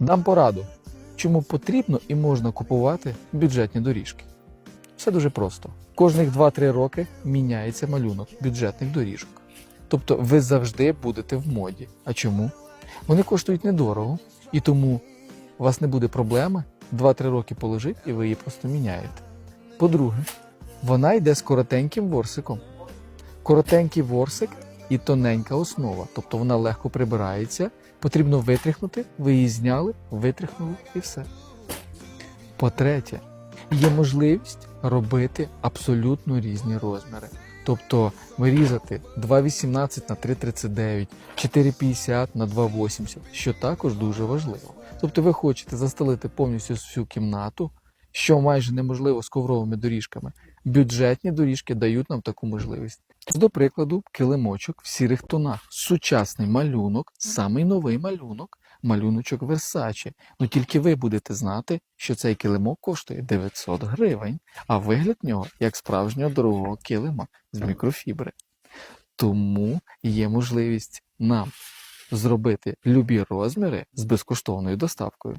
Дам пораду, чому потрібно і можна купувати бюджетні доріжки. Все дуже просто. Кожних 2-3 роки міняється малюнок бюджетних доріжок. Тобто ви завжди будете в моді. А чому? Вони коштують недорого, і тому у вас не буде проблеми 2-3 роки полежить і ви її просто міняєте. По-друге, вона йде з коротеньким ворсиком. Коротенький ворсик і тоненька основа, тобто вона легко прибирається. Потрібно витряхнути, ви її зняли, витряхнули і все. По-третє, є можливість робити абсолютно різні розміри. Тобто вирізати 2,18 на 3,39, 4,50 на 2,80, що також дуже важливо. Тобто ви хочете застелити повністю всю кімнату, що майже неможливо з ковровими доріжками. Бюджетні доріжки дають нам таку можливість. До прикладу, килимочок в сірих тонах. Сучасний малюнок, самий новий малюнок, малюночок Versace. Ну тільки ви будете знати, що цей килимок коштує 900 гривень, а вигляд нього як справжнього дорогого килима з мікрофібри. Тому є можливість нам зробити любі розміри з безкоштовною доставкою.